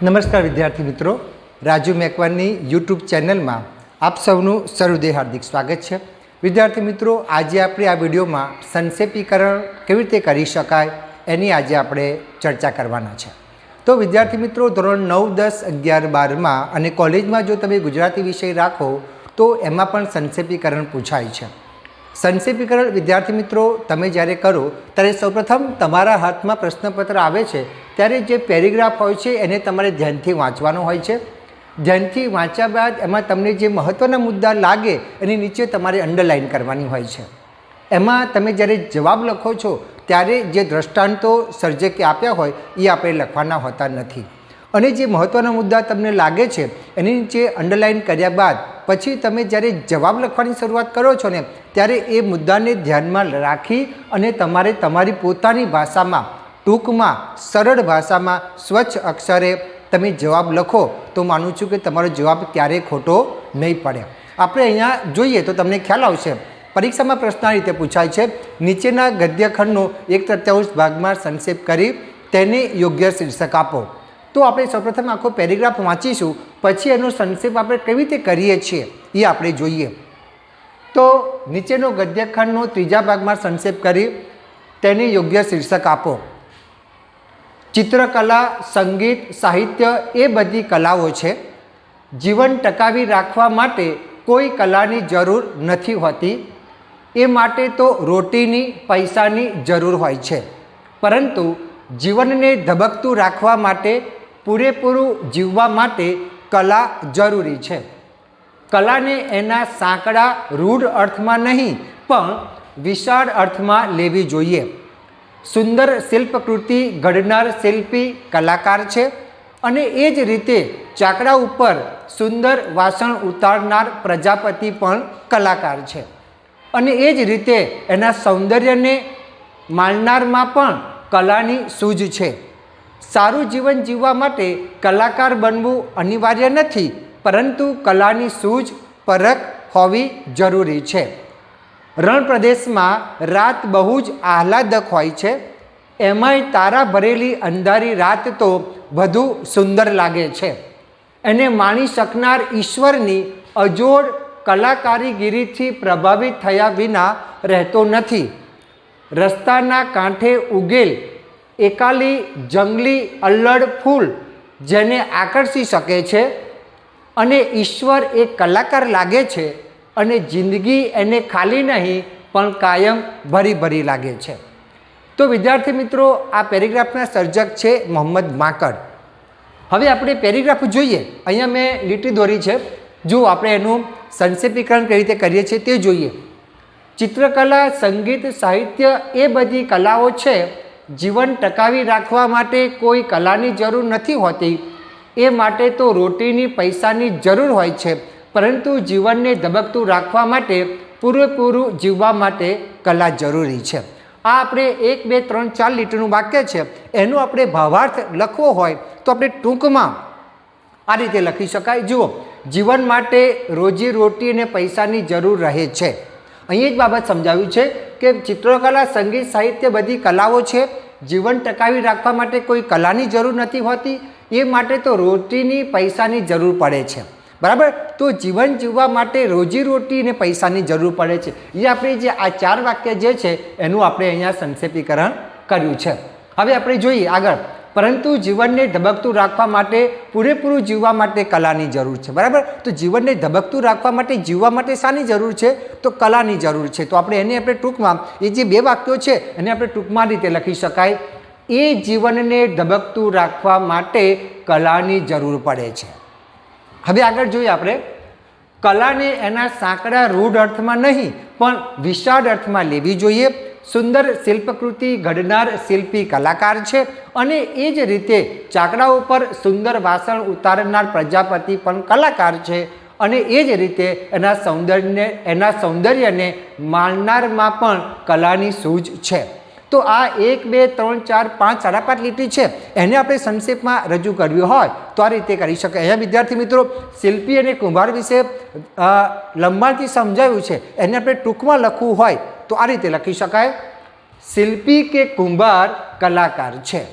નમસ્કાર વિદ્યાર્થી મિત્રો. રાજુ મેકવાનની યુટ્યુબ ચેનલમાં આપ સૌનું સરુદય હાર્દિક સ્વાગત છે. વિદ્યાર્થી મિત્રો, આજે આપણે આ વિડીયોમાં સંક્ષેપીકરણ કેવી રીતે કરી શકાય એની આજે આપણે ચર્ચા કરવાના છે. તો વિદ્યાર્થી મિત્રો, ધોરણ નવ, દસ, અગિયાર, બારમાં અને કોલેજમાં જો તમે ગુજરાતી વિષય રાખો, તો એમાં પણ સંક્ષેપીકરણ પૂછાય છે. સંક્ષેપીકરણ વિદ્યાર્થી મિત્રો, તમે જ્યારે કરો, ત્યારે સૌપ્રથમ તમારા હાથમાં પ્રશ્નપત્ર આવે છે, ત્યારે જે પેરેગ્રાફ હોય છે, એને તમારે ધ્યાનથી વાંચવાનો હોય છે. ધ્યાનથી વાંચ્યા બાદ એમાં તમને જે મહત્ત્વના મુદ્દા લાગે, એની નીચે તમારે અંડરલાઇન કરવાની હોય છે. એમાં તમે જ્યારે જવાબ લખો છો, ત્યારે જે દ્રષ્ટાંતો સર્જકે આપ્યા હોય, એ આપણે લખવાના હોતા નથી. અને જે મહત્ત્વના મુદ્દા તમને લાગે છે, એની નીચે અંડરલાઇન કર્યા બાદ પછી તમે જ્યારે જવાબ લખવાની શરૂઆત કરો છો ને, ત્યારે એ મુદ્દાને ધ્યાનમાં રાખી અને તમારે તમારી પોતાની ભાષામાં, ટૂંકમાં, સરળ ભાષામાં, સ્વચ્છ અક્ષરે તમે જવાબ લખો, તો માનું છું કે તમારો જવાબ ક્યારેય ખોટો નહીં પડે. આપણે અહીંયા જોઈએ તો તમને ખ્યાલ આવશે, પરીક્ષામાં પ્રશ્ન આ રીતે પૂછાય છે, નીચેના ગદ્યખંડનો એક તૃતીયાંશ ભાગમાં સંક્ષેપ કરી તેને યોગ્ય શીર્ષક આપો. તો આપણે સૌપ્રથમ આખો પેરેગ્રાફ વાંચીશું, પછી એનો સંક્ષેપ આપણે કેવી રીતે કરીએ છીએ એ આપણે જોઈએ. તો નીચેનો ગદ્યખંડનો ત્રીજા ભાગમાં સંક્ષેપ કરી, તેને યોગ્ય શીર્ષક આપો. ચિત્રકલા, સંગીત, સાહિત્ય એ બધી કલાઓ છે. જીવન ટકાવી રાખવા માટે કોઈ કલાની જરૂર નથી હોતી. એ માટે તો રોટીની, પૈસાની જરૂર હોય છે. પરંતુ જીવનને ધબકતું રાખવા માટે પૂરેપૂરું જીવવા માટે કલા જરૂરી છે. કલાને એના સાંકડા રૂઢ અર્થમાં નહીં, પણ વિશાળ અર્થમાં લેવી જોઈએ. સુંદર શિલ્પકૃતિ ઘડનાર શિલ્પી કલાકાર છે અને એ જ રીતે ચાકડા ઉપર સુંદર વાસણ ઉતારનાર પ્રજાપતિ પણ કલાકાર છે. અને એ જ રીતે એના સૌંદર્યને માણનારમાં પણ કલાની સૂઝ છે. સારું જીવન જીવવા માટે કલાકાર બનવું અનિવાર્ય નથી, પરંતુ કલાની સૂઝ પરખ હોવી જરૂરી છે. રણ પ્રદેશમાં રાત બહુ જ આહલાદક હોય છે. એમાંય તારા ભરેલી અંધારી રાત તો વધુ સુંદર લાગે છે. એને માણી શકનાર ઈશ્વરની અજોડ કલાકારીગીરીથી પ્રભાવિત થયા વિના રહેતો નથી. રસ્તાના કાંઠે ઉગેલ એકાલી, જંગલી, અલ્લડ ફૂલ જેને આકર્ષી શકે છે અને ઈશ્વર એ કલાકાર લાગે છે અને જિંદગી એને ખાલી નહીં, પણ કાયમ ભરી ભરી લાગે છે. તો વિદ્યાર્થી મિત્રો, આ પેરેગ્રાફના સર્જક છે મોહમ્મદ માકડ. હવે આપણે પેરેગ્રાફ જોઈએ. અહીંયા મેં લીટી દોરી છે. જો આપણે એનું સંક્ષેપીકરણ કઈ રીતે કરીએ છીએ તે જોઈએ. ચિત્રકલા, સંગીત, સાહિત્ય એ બધી કલાઓ છે જીવન ટકાવી રાખવા માટે કોઈ કલાની જરૂર નથી હોતી. એ માટે તો રોટીની પૈસાની જરૂર હોય છે, પરંતુ જીવનને ધબકતું રાખવા માટે પૂરેપૂરું જીવવા માટે કલા જરૂરી છે. આ આપણે એક, બે, ત્રણ, ચાર લીટરનું વાક્ય છે. એનો આપણે ભાવાર્થ લખવો હોય તો આપણે ટૂંકમાં આ રીતે લખી શકાય. જુઓ, જીવન માટે રોજી રોટી અને પૈસાની જરૂર રહે છે. અહીં જ બાબત સમજાવ્યું છે કે ચિત્રકલા, સંગીત, સાહિત્ય બધી કલાઓ છે. જીવન ટકાવી રાખવા માટે કોઈ કલાની જરૂર નથી હોતી. એ માટે તો રોટીની પૈસાની જરૂર પડે છે. બરાબર? તો જીવન જીવવા માટે રોજી રોટી અને પૈસાની જરૂર પડે છે. એ આપણે જે આ ચાર વાક્ય જે છે, એનું આપણે અહીંયા સંક્ષેપીકરણ કર્યું છે. હવે આપણે જોઈએ આગળ. પરંતુ જીવનને ધબકતું રાખવા માટે, પૂરેપૂરું જીવવા માટે કલાની જરૂર છે. બરાબર? તો જીવનને ધબકતું રાખવા માટે, જીવવા માટે શાની જરૂર છે? તો કલાની જરૂર છે. તો આપણે એને આપણે ટૂંકમાં, એ જે બે વાક્યો છે, એને આપણે ટૂંકમાં રીતે લખી શકાય. એ જીવનને ધબકતું રાખવા માટે કલાની જરૂર પડે છે. હવે આગળ જોઈએ આપણે. કલાને એના સાંકડા રૂઢ અર્થમાં નહીં, પણ વિશાળ અર્થમાં લેવી જોઈએ. સુંદર શિલ્પકૃતિ ઘડનાર શિલ્પી કલાકાર છે અને એ જ રીતે ચાકડા ઉપર સુંદર વાસણ ઉતારનાર પ્રજાપતિ પણ કલાકાર છે અને એ જ રીતે એના સૌંદર્યને એના સૌંદર્યને માણનારમાં પણ કલાની સૂઝ છે. તો આ એક, બે, ત્રણ, ચાર, પાંચ સાડા પાંચ લીટી છે. એને આપણે સંક્ષેપમાં રજૂ કરવી હોય તો આ રીતે કરી શકાય. અહીંયા વિદ્યાર્થી મિત્રો, શિલ્પી અને કુંભાર વિશે લંબાણથી સમજાવ્યું છે. એને આપણે ટૂંકમાં લખવું હોય તો આ રીતે લખી શકાય. શિલ્પી કે કુંભાર કલાકાર છે.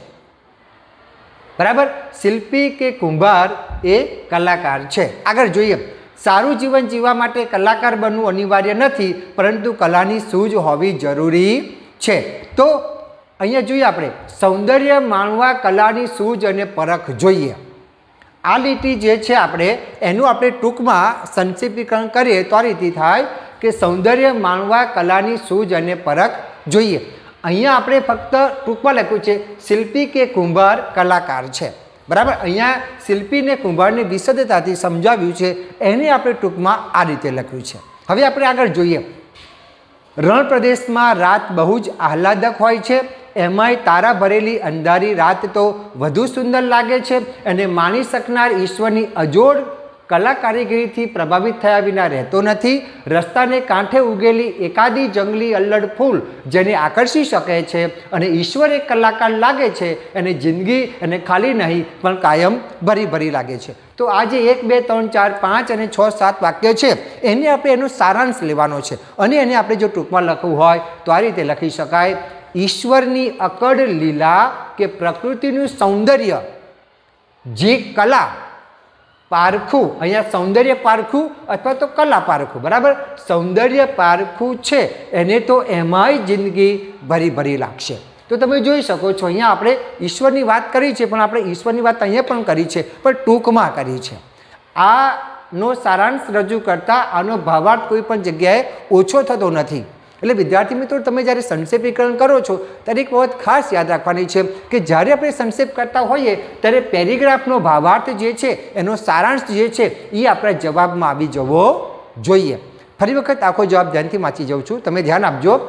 બરાબર? શિલ્પી કે કુંભાર એ કલાકાર છે. આગળ જોઈએ. સારું જીવન જીવવા માટે કલાકાર બનવું અનિવાર્ય નથી, પરંતુ કલાની સૂઝ હોવી જરૂરી છે. તો અહીંયા જોઈએ આપણે. સૌંદર્ય માણવા કલાની સૂઝ અને પરખ જોઈએ. આ લીટી જે છે આપણે, એનું આપણે ટૂંકમાં સંક્ષિપ્તીકરણ કરીએ તો આ રીતે થાય. કે સૌંદર્ય માણવા કલાની સૂઝ અને પરખ જોઈએ. અહીંયા આપણે ફક્ત ટૂંકમાં લખ્યું છે, શિલ્પી કે કુંભાર કલાકાર છે. બરાબર? અહીંયા શિલ્પીને કુંભારને વિશદતાથી સમજાવ્યું છે, એને આપણે ટૂંકમાં આ રીતે લખ્યું છે. હવે આપણે આગળ જોઈએ. રણ પ્રદેશમાં રાત બહુ જ આહલાદક હોય છે, એમાંય તારા ભરેલી અંધારી રાત તો વધુ સુંદર લાગે છે અને માણી શકનાર ઈશ્વરની અજોડ કલા કારીગરીથી પ્રભાવિત થયા વિના રહેતો નથી, રસ્તાને કાંઠે ઉગેલી એકાદી જંગલી અલ્લડ ફૂલ જેને આકર્ષી શકે છે અને ઈશ્વર એક કલાકાર લાગે છે અને જિંદગી અને ખાલી નહીં, પણ કાયમ ભરી ભરી લાગે છે. તો આજે એક, બે, ત્રણ, ચાર, પાંચ અને છ, સાત વાક્ય છે. એને આપણે એનો સારાંશ લેવાનો છે. અને એને આપણે જો ટૂંકમાં લખવું હોય, તો આ રીતે લખી શકાય. ઈશ્વરની અકડ લીલા કે પ્રકૃતિનું સૌંદર્ય. જે કલા પારખું, અહીંયા સૌંદર્ય પારખું અથવા તો કલા પારખું, બરાબર? સૌંદર્ય પારખું છે, એને તો એમાંય જિંદગી ભરી ભરી લાગશે. તો તમે જોઈ શકો છો, અહીંયા આપણે ઈશ્વરની વાત કરી છે, પણ આપણે ઈશ્વરની વાત અહીંયા પણ કરી છે, પણ ટૂંકમાં કરી છે. આનો સારાંશ રજૂ કરતાં આનો ભાવાર્થ કોઈ પણ જગ્યાએ ઓછો થતો નથી. એટલે વિદ્યાર્થી મિત્રો, તમે જ્યારે સંક્ષેપીકરણ કરો છો, ત્યારે એક વખત ખાસ યાદ રાખવાની છે કે જ્યારે આપણે સંક્ષેપ કરતા હોઈએ, ત્યારે પેરેગ્રાફનો ભાવાર્થ જે છે, એનો સારાંશ જે છે એ આપણા જવાબમાં આવી જવો જોઈએ. ફરી વખત આખો જવાબ ધ્યાનથી વાંચી જાઉં છું. તમે ધ્યાન આપજો.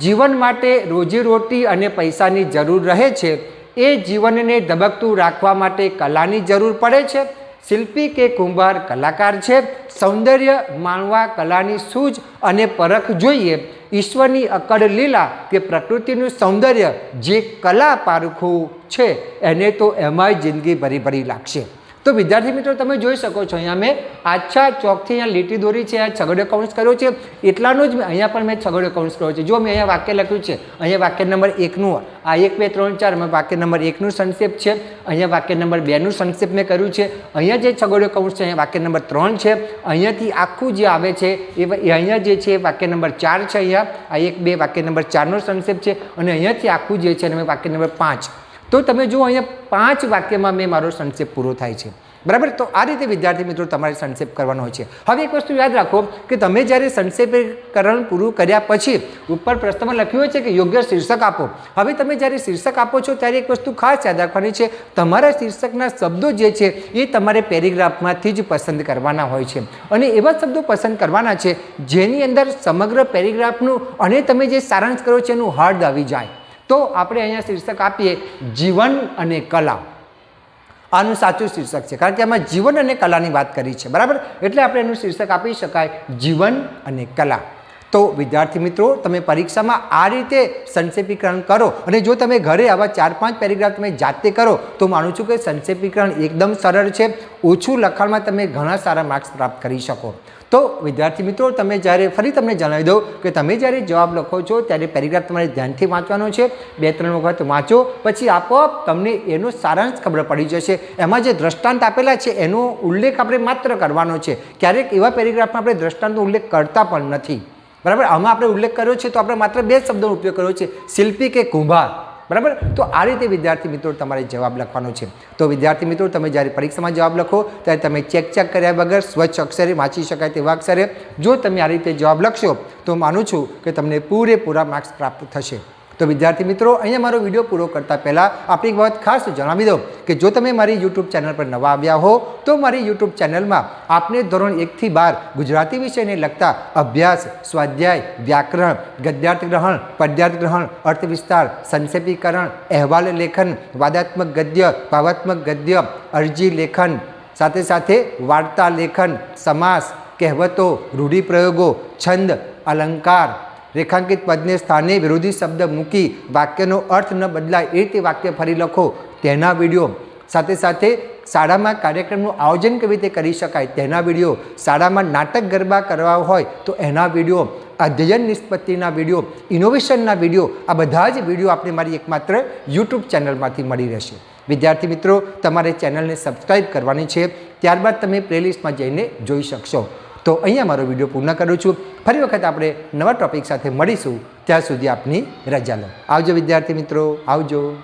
જીવન માટે રોજીરોટી અને પૈસાની જરૂર રહે છે. એ જીવનને ધબકતું રાખવા માટે કલાની જરૂર પડે છે. શિલ્પી કે કુંભાર કલાકાર છે, સૌંદર્ય માણવા કલાની સૂઝ અને પરખ જોઈએ. ઈશ્વરની અકડ લીલા કે પ્રકૃતિનું સૌંદર્ય જે કલા પારખું છે, એને તો એમાંય જિંદગી ભરી ભરી લાગશે. તો વિદ્યાર્થી મિત્રો, તમે જોઈ શકો છો, અહીંયા મેં આછા ચોકથી અહીંયા લીટી દોરી છે, આ છગડ્યો કૌંસ કર્યો છે. એટલાનો જ અહીંયા પણ મેં છગડ્યો કૌંસ કર્યો છે. જો મેં અહીંયા વાક્ય લખ્યું છે, અહીંયા વાક્ય નંબર એકનું આ એક, બે, ત્રણ, ચાર, મેં વાક્ય નંબર એકનું સંક્ષેપ છે. અહીંયા વાક્ય નંબર બેનું સંક્ષેપ મેં કર્યું છે. અહીંયા જે છગડ્યો કૌંસ છે, અહીંયા વાક્ય નંબર ત્રણ છે. અહીંયાથી આખું જે આવે છે, એ અહીંયા જે છે વાક્ય નંબર ચાર છે અહીંયા. આ એક, બે વાક્ય નંબર ચારનો સંક્ષેપ છે. અને અહીંયાથી આખું જે છે અને વાક્ય નંબર પાંચ તો તમે જુઓ, અહીંયા પાંચ વાક્યમાં મેં મારો સંક્ષેપ પૂરો થાય છે. બરાબર? તો આ રીતે વિદ્યાર્થી મિત્રો તમારે સંક્ષેપ કરવાનો હોય છે. હવે એક વસ્તુ યાદ રાખો કે તમે જ્યારે સંક્ષેપીકરણ પૂરું કર્યા પછી ઉપર પ્રશ્નમાં લખ્યું હોય છે કે યોગ્ય શીર્ષક આપો. હવે તમે જ્યારે શીર્ષક આપો છો ત્યારે એક વસ્તુ ખાસ યાદ રાખવાની છે. તમારા શીર્ષકના શબ્દો જે છે એ તમારે પેરેગ્રાફમાંથી જ પસંદ કરવાના હોય છે. અને એવા શબ્દો પસંદ કરવાના છે જેની અંદર સમગ્ર પેરેગ્રાફનું અને તમે જે સારાંશ કરો છો એનું હાર્દ આવી જાય. તો આપણે અહીંયા શીર્ષક આપીએ જીવન અને કલા. આનું સાચું શીર્ષક છે. કારણ કે આમાં જીવન અને કલાની વાત કરી છે. બરાબર? એટલે આપણે એનું શીર્ષક આપી શકાય જીવન અને કલા. તો વિદ્યાર્થી મિત્રો, તમે પરીક્ષામાં આ રીતે સંક્ષેપીકરણ કરો અને જો તમે ઘરે આવા ચાર પાંચ પેરેગ્રાફ તમે જાતે કરો, તો માનું છું કે સંક્ષેપીકરણ એકદમ સરળ છે. ઓછું લખાણમાં તમે ઘણા સારા માર્ક્સ પ્રાપ્ત કરી શકો. તો વિદ્યાર્થી મિત્રો, તમે જ્યારે ફરી તમને જણાવી દઉં કે તમે જ્યારે જવાબ લખો છો, ત્યારે પેરેગ્રાફ તમારે ધ્યાનથી વાંચવાનો છે. બે, ત્રણ વખત વાંચો, પછી આપોઆપ તમને એનો સારાંશ ખબર પડી જશે. એમાં જે દ્રષ્ટાંત આપેલા છે, એનો ઉલ્લેખ આપણે માત્ર કરવાનો છે. ક્યારેક એવા પેરેગ્રાફમાં આપણે દ્રષ્ટાંતનો ઉલ્લેખ કરતા પણ નથી. બરાબર? આમાં આપણે ઉલ્લેખ કર્યો છે તો આપણે માત્ર બે શબ્દોનો ઉપયોગ કર્યો છે. શિલ્પી કે કુંભાર? બરાબર? તો આ રીતે વિદ્યાર્થી મિત્રો તમારે જવાબ લખવાનો છે. તો વિદ્યાર્થી મિત્રો, તમે જ્યારે પરીક્ષામાં જવાબ લખો, ત્યારે તમે ચેક ચેક કર્યા વગર સ્વચ્છ અક્ષરે વાંચી શકાય તેવા અક્ષરે જો તમે આ રીતે જવાબ લખશો, તો માનું છું કે તમને પૂરેપૂરા માર્ક્સ પ્રાપ્ત થશે. તો વિદ્યાર્થી મિત્રો, અહીંયા મારો વીડિયો પૂરો કરતાં પહેલાં આપણી વાત ખાસ જણાવી દઉં કે જો તમે મારી યુટ્યુબ ચેનલ પર નવા આવ્યા હો, તો મારી યુટ્યુબ ચેનલમાં આપને ધોરણ એકથી બાર ગુજરાતી વિષયને લગતા અભ્યાસ, સ્વાધ્યાય, વ્યાકરણ, ગદ્યાર્થ ગ્રહણ, પદ્યાર્થ ગ્રહણ, અર્થ વિસ્તાર, સંક્ષેપીકરણ, અહેવાલ લેખન, વાદાત્મક ગદ્ય, ભાવાત્મક ગદ્ય, અરજી લેખન, સાથે સાથે વાર્તા લેખન, સમાસ, કહેવતો, રૂઢિપ્રયોગો, છંદ, અલંકાર રેખાંકિત પદને સ્થાને વિરોધી શબ્દ મૂકી વાક્યનો અર્થ ન બદલાય એ રીતે વાક્ય ફરી લખો. તેના વીડિયો. સાથે સાથે શાળામાં કાર્યક્રમનું આયોજન કેવી રીતે કરી શકાય? તેના વીડિયો. શાળામાં નાટક ગરબા કરવા હોય તો એના વીડિયો. અધ્યયન નિષ્પત્તિના વીડિયો. ઇનોવેશનના વીડિયો. આ બધા જ વીડિયો આપણે મારી એકમાત્ર યુટ્યુબ ચેનલમાંથી મળી રહેશે. વિદ્યાર્થી મિત્રો, તમારે ચેનલને સબસ્ક્રાઈબ કરવાની છે. ત્યારબાદ તમે પ્લેલિસ્ટમાં જઈને જોઈ શકશો. તો અહીંયા મારો વીડિયો પૂર્ણ કરું છું. ફરી વખત આપણે નવા ટોપિક સાથે મળીશું. ત્યાં સુધી આપની રજા લો. આવજો વિદ્યાર્થી મિત્રો. આવજો.